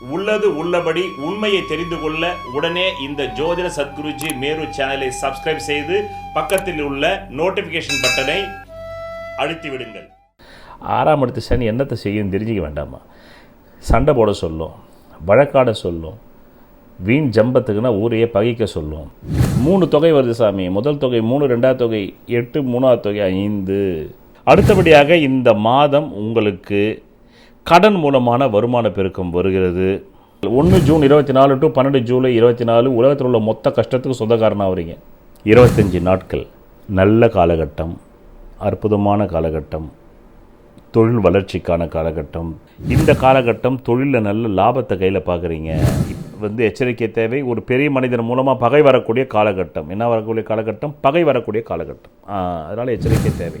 உள்ளது உள்ளபடி உண்மையை தெரிந்து கொள்ள உடனே இந்த ஜோதிட சத்குருஜி மேரு சேனலை சப்ஸ்கிரைப் செய்து பக்கத்தில் உள்ள நோட்டிஃபிகேஷன் பட்டனை அழுத்தி விடுங்கள். ஆறாம் இடத்து சனி என்னத்தை செய்யும் தெரிஞ்சிக்க வேண்டாமா? சண்டை போட சொல்லும் வழக்காட சொல்லும் வீண் ஜம்பத்துக்குன்னா ஊரையே பகைக்க சொல்லும். மூணு தொகை வருது சாமி. முதல் தொகை மூணு ரெண்டாவது தொகை எட்டு மூணாவது தொகை ஐந்து. அடுத்தபடியாக இந்த மாதம் உங்களுக்கு கடன் மூலமான வருமான பெருக்கம் வருகிறது. ஒன்று ஜூன் இருபத்தி நாலு டு பன்னெண்டு ஜூலை இருபத்தி நாலு உலகத்தில் உள்ள மொத்த கஷ்டத்துக்கு சொந்தக்காரனாக வரீங்க. இருபத்தஞ்சி நாட்கள். நல்ல காலகட்டம். அற்புதமான காலகட்டம். தொழில் வளர்ச்சிக்கான காலகட்டம். இந்த காலகட்டம் தொழிலில் நல்ல லாபத்தை கையில் பார்க்குறீங்க. வந்து எச்சரிக்கை தேவை. ஒரு பெரிய மனிதன் மூலமாக பகை வரக்கூடிய காலகட்டம். என்ன வரக்கூடிய காலகட்டம்? பகை வரக்கூடிய காலகட்டம். அதனால் எச்சரிக்கை தேவை.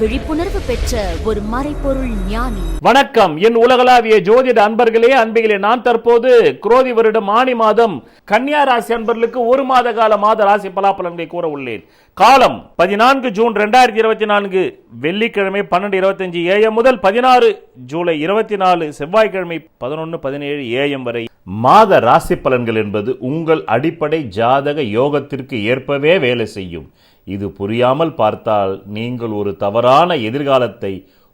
விழிப்புணர்வு பெற்ற ஒரு மறைப்பொருள் ஞானி. வணக்கம். என் உலகளாவிய ஜோதிட அன்பர்களே அன்பிகளே நான் தற்போது குரோதி வருடம் ஆணி மாதம் கன்னியா ராசி அன்பர்களுக்கு ஒரு மாத கால மாத ராசி பலாபலன்களை கூற உள்ளேன். காலம் பதினான்கு ஜூன் ரெண்டாயிரத்தி இருபத்தி நான்கு வெள்ளிக்கிழமை பன்னெண்டு இருபத்தஞ்சு ஏஎம் முதல் பதினாறு ஜூலை இருபத்தி நாலு செவ்வாய்க்கிழமை பதினொன்று பதினேழு ஏஎம் வரை. மாத ராசி பலன்கள் என்பது உங்கள் அடிப்படை ஜாதக யோகத்திற்கு ஏற்பவே வேலை செய்யும். இது புரியாமல் பார்த்தால் நீங்கள் ஒரு தவறான எதிர்காலத்தை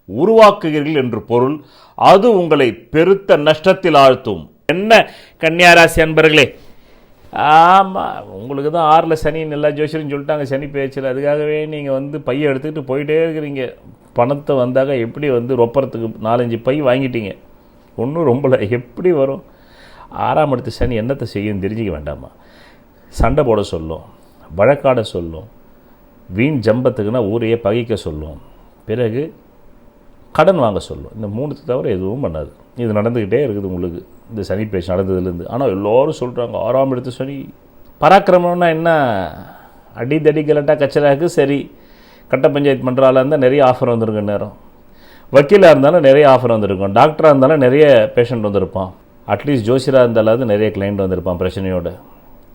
உருவாக்குகிறீர்கள் என்று பொருள். அது உங்களை பெருத்த நஷ்டத்தில் ஆழ்த்தும். என்ன கன்னியாராசி அன்பர்களே? ஆமாம் உங்களுக்கு தான் ஆறில் சனி எல்லா ஜோசியரும் சொல்லிட்டாங்க. சனி பேச்சில். அதுக்காகவே நீங்கள் வந்து பையை எடுத்துக்கிட்டு போயிட்டே இருக்கிறீங்க. பணத்தை வந்தாக எப்படி வந்து ரொப்பறத்துக்கு நாலஞ்சு பை வாங்கிட்டீங்க? ஒன்றும் ரொம்பல. எப்படி வரும்? ஆறாம் இடத்து சனி என்னத்தை செய்யும் தெரிஞ்சிக்க வேண்டாமா? சண்டை போட சொல்லும். வழக்காட சொல்லும். வீண் ஜம்பத்துக்குன்னா ஊரையே பகைக்க சொல்லும் பிறகு கடன் வாங்க சொல்லும் இந்த மூணுத்தை தவிர எதுவும் பண்ணாது. இது நடந்துக்கிட்டே இருக்குது உங்களுக்கு. இந்த சனி பேச்சு நடந்ததுலேருந்து. ஆனால் எல்லோரும் சொல்கிறாங்க ஆறாம் எடுத்து சனி. பராக்கிரமம்னா என்ன? அடி தடி கலட்டா கச்சலாக்கு சரி. கட்ட பஞ்சாயத்து பண்ணுறால இருந்தால் நிறைய ஆஃபர் வந்திருக்கு நேரம். வக்கீலாக இருந்தாலும் நிறைய ஆஃபர் வந்திருக்கும். டாக்டராக இருந்தாலும் நிறைய பேஷண்ட் வந்திருப்பான். அட்லீஸ்ட் ஜோசியராக இருந்தாலாவது நிறைய கிளைண்ட் வந்திருப்பான் பிரச்சனையோடு.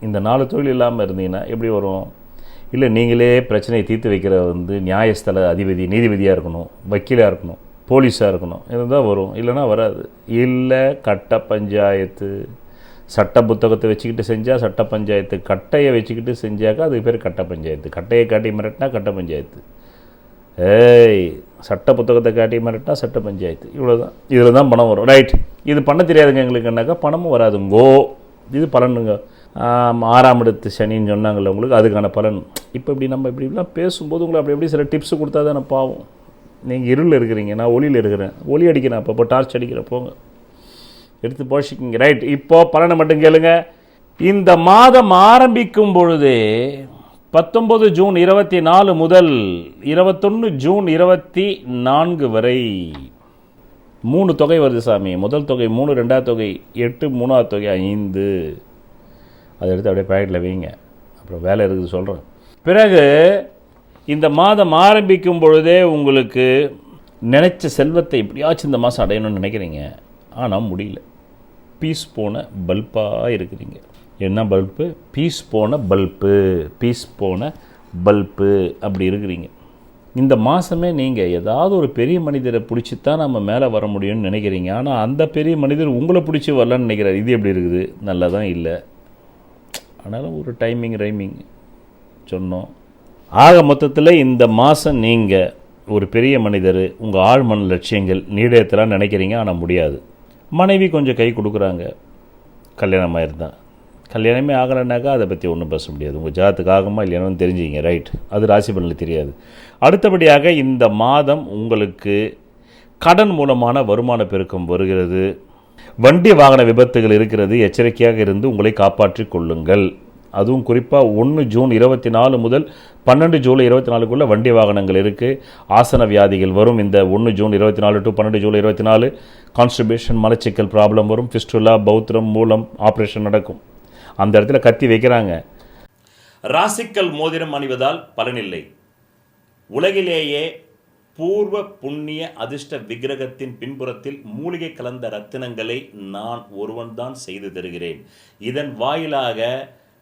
இந்த நாலு தொழில் இல்லாமல் இருந்தீங்கன்னா எப்படி வரும்? இல்லை நீங்களே பிரச்சனையை தீர்த்து வைக்கிற வந்து நியாயஸ்தல அதிபதி நீதிபதியாக இருக்கணும் வக்கீலாக இருக்கணும் போலீஸாக இருக்கணும் இதுதான் வரும். இல்லைன்னா வராது. இல்லை கட்ட பஞ்சாயத்து சட்ட புத்தகத்தை வச்சுக்கிட்டு செஞ்சால் சட்ட பஞ்சாயத்து கட்டையை வச்சுக்கிட்டு செஞ்சாக்கா அதுக்கு பேர் கட்ட பஞ்சாயத்து. கட்டையை காட்டி மிரட்டினா கட்ட பஞ்சாயத்து. ஏய் சட்ட புத்தகத்தை காட்டி மிரட்டினா சட்ட பஞ்சாயத்து. இவ்வளோதான் இதில் தான் பணம் வரும். ரைட் இது பண்ண தெரியாதுங்க எங்களுக்குன்னாக்கா பணமும் வராதுங்கோ. இது பலனுங்க. ஆறாம் இடத்து சனின்னு சொன்னாங்கல்ல உங்களுக்கு அதுக்கான பலன். இப்போ இப்படி நம்ம இப்படி இப்படிலாம் பேசும்போது உங்களை அப்படி எப்படி சில டிப்ஸ் கொடுத்தா தானே பாவம். நீங்கள் இருளில் இருக்கிறீங்க நான் ஒளியில் இருக்கிறேன். ஒளி அடிக்கிறேன் அப்போ டார்ச் அடிக்கிற போங்க. எடுத்து போஷிக்கிங்க. ரைட் இப்போது பலனை மட்டும் கேளுங்க. இந்த மாதம் ஆரம்பிக்கும் பொழுது பத்தொம்பது ஜூன் இருபத்தி நாலு முதல் இருபத்தொன்று ஜூன் இருபத்தி நான்கு வரை மூணு தொகை வருது சாமி. முதல் தொகை மூணு ரெண்டாவது தொகை எட்டு மூணாவது தொகை ஐந்து. அதை எடுத்து அப்படியே பேக்கெட்டில் வைங்க. அப்புறம் வேலை இருக்குது சொல்கிறேன் பிறகு இந்த மாதம் ஆரம்பிக்கும் பொழுதே உங்களுக்கு நினைச்ச செல்வத்தை எப்படியாச்சும் இந்த மாதம் அடையணும்னு நினைக்கிறீங்க. ஆனால் முடியல. பீஸ் போன பல்பாக இருக்கிறீங்க. என்ன பல்பு? பீஸ் போன பல்பு. பீஸ் போன பல்பு. அப்படி இருக்கிறீங்க. இந்த மாதமே நீங்கள் ஏதாவது ஒரு பெரிய மனிதரை பிடிச்சி தான் நம்ம மேலே வர முடியும்னு நினைக்கிறீங்க. ஆனால் அந்த பெரிய மனிதர் உங்களை பிடிச்சி வரலன்னு நினைக்கிறார். இது எப்படி இருக்குது? நல்லா தான் இல்லை? ஆனாலும் ஒரு டைமிங் ரைமிங் சொன்னோம். ஆக மொத்தத்தில் இந்த மாதம் நீங்கள் ஒரு பெரிய மனிதர் உங்கள் ஆழ்மன லட்சியங்கள் நீடத்தெல்லாம் நினைக்கிறீங்க ஆனால் முடியாது. மனைவி கொஞ்சம் கை கொடுக்குறாங்க. கல்யாணமாக இருந்தால் கல்யாணமே ஆகலைனாக்கா அதை பற்றி ஒன்றும் பேச முடியாது. உங்கள் ஜாத்துக்கு ஆகுமா இல்லையானு தெரிஞ்சுங்க ரைட் அது ராசி பலனில் தெரியாது. அடுத்தபடியாக இந்த மாதம் உங்களுக்கு கடன் மூலமான வருமான பெருக்கம் வருகிறது. வண்டி வாகன விபத்துகள் இருக்கிறது. எச்சரிக்கையாக இருந்து உங்களை காப்பாற்றிக் கொள்ளுங்கள். அதுவும் குறிப்பாக ஒன்று ஜூன் இருபத்தி நாலு முதல் பன்னெண்டு ஜூலை இருபத்தி நாலுக்குள்ளே வண்டி வாகனங்கள் இருக்குது ஆசன வியாதிகள் வரும். இந்த ஒன்று ஜூன் இருபத்தி நாலு டு பன்னெண்டு ஜூலை இருபத்தி நாலு கான்ஸ்டிபேஷன் மலச்சிக்கல் ப்ராப்ளம் வரும். ஃபிஸ்டுலா பௌத்திரம் மூலம் ஆப்ரேஷன் நடக்கும். அந்த இடத்துல கத்தி வைக்கிறாங்க. ராசிக்கல் மோதிரம் அணிவதால் பலனில்லை. உலகிலேயே பூர்வ புண்ணிய அதிர்ஷ்ட விக்கிரகத்தின் பின்புறத்தில் மூலிகை கலந்த ரத்தினங்களை நான் ஒருவன்தான் செய்து தருகிறேன். இதன் வாயிலாக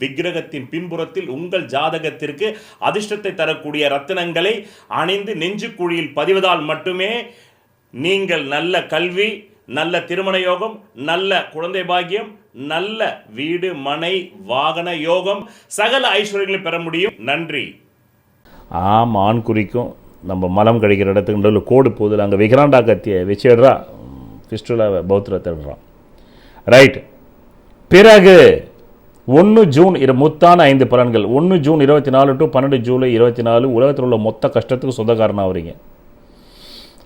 விக்கிரகத்தின் பின்புறத்தில் உங்கள் ஜாதகத்திற்கு அதிர்ஷ்டத்தை தரக்கூடிய ரத்தினங்களை அணிந்து நெஞ்சுக்குழியில் பதிவதால் மட்டுமே நீங்கள் நல்ல கல்வி நல்ல திருமண யோகம் நல்ல குழந்தை பாக்கியம் நல்ல வீடு மனை வாகன யோகம் சகல ஐஸ்வர்யங்களை பெற முடியும். நன்றி. ஆம் ஆண் குறிக்கும். நம்ம மலம் கழிக்கிற இடத்துக்கு நடுவில் கோடு போதில் அங்கே விக்ராண்டா கத்தியை வச்சிடுறா. ஃபிஸ்டுலாவை பௌத்திர தேடுறான் ரைட் பிறகு ஒன்று ஜூன் இரு முத்தான ஐந்து பலன்கள். ஒன்று ஜூன் இருபத்தி நாலு டு பன்னெண்டு ஜூலை இருபத்தி நாலு உலகத்தில் உள்ள மொத்த கஷ்டத்துக்கு சொந்தக்காரனாக ஆகுறீங்க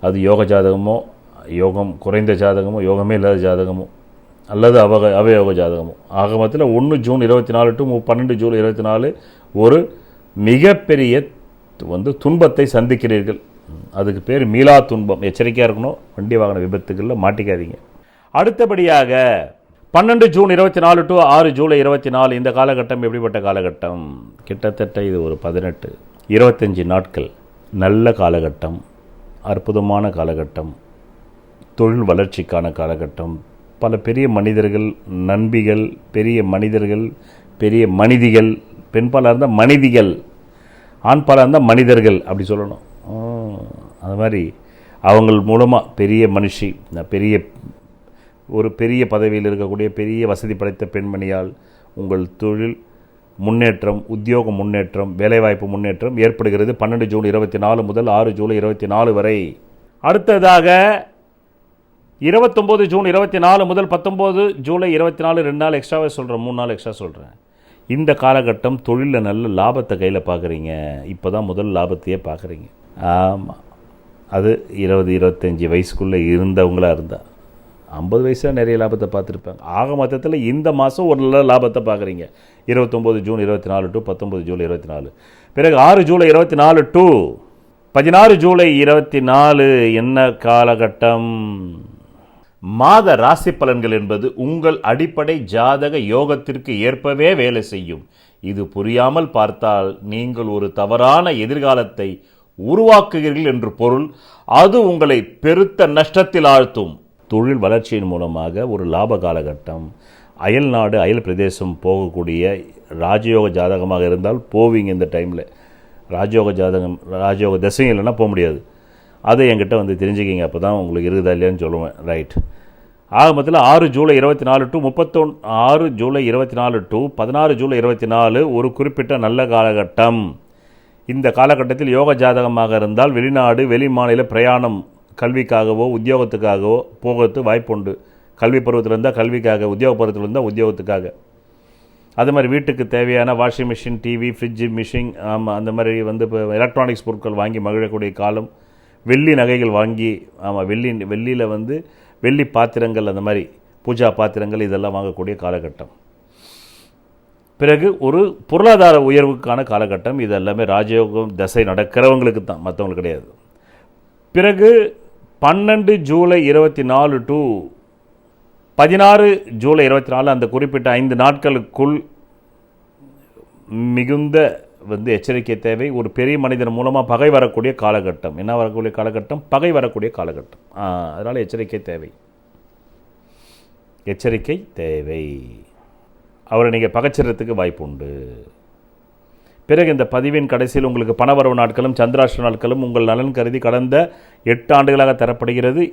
அது யோக ஜாதகமோ யோகம் குறைந்த ஜாதகமோ யோகமே இல்லாத ஜாதகமோ அல்லது அவக அவயோக ஜாதகமோ. ஆக மொத்தத்தில் ஒன்று ஜூன் இருபத்தி நாலு டு மு- பன்னெண்டு ஜூலை இருபத்தி நாலு ஒரு மிகப்பெரிய வந்து துன்பத்தை சந்திக்கிறீர்கள். அதுக்கு பேர் மீளா துன்பம். எச்சரிக்கையாக இருக்கணும். வண்டி வாகன விபத்துகளில் மாட்டிக்காதீங்க. அடுத்தபடியாக பன்னெண்டு ஜூன் இருபத்தி நாலு டு ஆறு ஜூலை இருபத்தி நாலு. இந்த காலகட்டம் எப்படிப்பட்ட காலகட்டம்? கிட்டத்தட்ட இது ஒரு பதினெட்டு இருபத்தஞ்சி நாட்கள். நல்ல காலகட்டம் அற்புதமான காலகட்டம் தொழில் வளர்ச்சிக்கான காலகட்டம். பல பெரிய மனிதர்கள் நண்பிகள் பெரிய மனிதர்கள் பெரிய மனிதிகள் பெண்பாலாக இருந்தால் மனிதிகள் ஆண்பாலாக இருந்தால் மனிதர்கள் அப்படி சொல்லணும். அது மாதிரி. அவங்கள் மூலமாக பெரிய மனுஷி பெரிய ஒரு பெரிய பதவியில் இருக்கக்கூடிய பெரிய வசதி படைத்த பெண்மணியால் உங்கள் தொழில் முன்னேற்றம் உத்தியோக முன்னேற்றம் வேலைவாய்ப்பு முன்னேற்றம் ஏற்படுகிறது பன்னெண்டு ஜூன் இருபத்தி நாலு முதல் ஆறு ஜூலை இருபத்தி நாலு வரை. அடுத்ததாக இருபத்தொம்போது ஜூன் இருபத்தி நாலு முதல் பத்தொம்போது ஜூலை இருபத்தி நாலு ரெண்டு நாள் எக்ஸ்ட்ராவே சொல்கிறேன் மூணு நாள் எக்ஸ்ட்ரா சொல்கிறேன் இந்த காலகட்டம் தொழிலில் நல்ல லாபத்தை கையில் பார்க்குறீங்க இப்போ தான் முதல் லாபத்தையே பார்க்குறீங்க ஆமாம் அது இருபது இருபத்தஞ்சி வயசுக்குள்ளே இருந்தவங்களாக இருந்தால் ஐம்பது வயசில் நிறைய லாபத்தை பார்த்துருப்பாங்க ஆக மொத்தத்தில் இந்த மாதம் ஒரு நல்ல லாபத்தை பார்க்குறீங்க. இருபத்தொம்போது ஜூன் இருபத்தி நாலு டு பத்தொம்பது ஜூலை இருபத்தி நாலு பிறகு ஆறு ஜூலை இருபத்தி நாலு டு பதினாறு ஜூலை இருபத்தி நாலு என்ன காலகட்டம்? மாத ராசி பலன்கள் என்பது உங்கள் அடிப்படை ஜாதக யோகத்திற்கு ஏற்பவே வேலை செய்யும். இது புரியாமல் பார்த்தால் நீங்கள் ஒரு தவறான எதிர்காலத்தை உருவாக்குகிறீர்கள் என்று பொருள். அது உங்களை பெருத்த நஷ்டத்தில் ஆழ்த்தும். தொழில் வளர்ச்சியின் மூலமாக ஒரு லாப காலகட்டம். அயல் நாடு அயல் பிரதேசம் போகக்கூடிய ராஜயோக ஜாதகமாக இருந்தால் போவீங்க இந்த டைமில் ராஜயோக ஜாதகம் ராஜயோக தசையும் இல்லைன்னா போக முடியாது. அதை என்கிட்ட வந்து தெரிஞ்சுக்கிங்க. அப்போ தான் உங்களுக்கு இருக்குதா இல்லையான்னு சொல்லுவேன். ரைட் ஆக மொத்தத்தில் ஆறு ஜூலை இருபத்தி நாலு டு முப்பத்தொன் ஆறு ஜூலை இருபத்தி நாலு டு பதினாறு ஜூலை இருபத்தி நாலு ஒரு குறிப்பிட்ட நல்ல காலகட்டம். இந்த காலகட்டத்தில் யோக ஜாதகமாக இருந்தால் வெளிநாடு வெளி மாநில பிரயாணம் கல்விக்காகவோ உத்தியோகத்துக்காகவோ போகிறது வாய்ப்புண்டு. கல்வி பருவத்தில் இருந்தால் கல்விக்காக உத்தியோக பருவத்தில் இருந்தால் உத்தியோகத்துக்காக. அது மாதிரி வீட்டுக்கு தேவையான washing machine TV fridge machine ஆமாம் அந்த மாதிரி வந்து இப்போ எலக்ட்ரானிக்ஸ் பொருட்கள் வாங்கி மகிழக்கூடிய காலம் வெள்ளி நகைகள் வாங்கி ஆமாம் வெள்ளி வெள்ளியில் வந்து வெள்ளி பாத்திரங்கள் அந்த மாதிரி பூஜா பாத்திரங்கள் இதெல்லாம் வாங்கக்கூடிய காலகட்டம். பிறகு ஒரு பொருளாதார உயர்வுக்கான காலகட்டம். இது எல்லாமே ராஜயோகம் தசை நடக்கிறவங்களுக்கு தான் மற்றவங்களுக்கு கிடையாது. பிறகு பன்னெண்டு ஜூலை இருபத்தி நாலு டு பதினாறு ஜூலை இருபத்தி நாலு அந்த குறிப்பிட்ட ஐந்து நாட்களுக்குள் மிகுந்த வந்து எச்சரிக்கை தேவை. ஒரு பெரிய மனிதன் மூலமாக பகை வரக்கூடிய காலகட்டம். என்ன வரக்கூடிய காலகட்டம்? பகை வரக்கூடிய காலகட்டம். அதனால் எச்சரிக்கை தேவை. எச்சரிக்கை தேவை. அவரை நீங்கள் பகைச்சிடறதுக்கு வாய்ப்பு உண்டு பிறகு இந்த பதிவின் கடைசியில் உங்களுக்கு பணவரவு நாட்களும் சந்திராஷ்ட நாட்களும் உங்கள் நலன் கருதி கடந்த எட்டு ஆண்டுகளாக தரப்படுகிறது.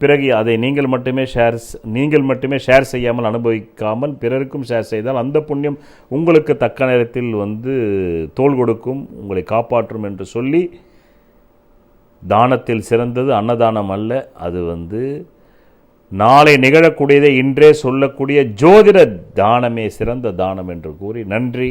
பிறகு அதை நீங்கள் மட்டுமே ஷேர் நீங்கள் மட்டுமே ஷேர் செய்யாமல் அனுபவிக்காமல் பிறருக்கும் ஷேர் செய்தால் அந்த புண்ணியம் உங்களுக்கு தக்க நேரத்தில் வந்து தோள் கொடுக்கும் உங்களை காப்பாற்றும் என்று சொல்லி தானத்தில் சிறந்தது அன்னதானம் அல்ல. அது வந்து நாளை நிகழக்கூடியதை இன்றே சொல்லக்கூடிய ஜோதிட தானமே சிறந்த தானம் என்று கூறி நன்றி.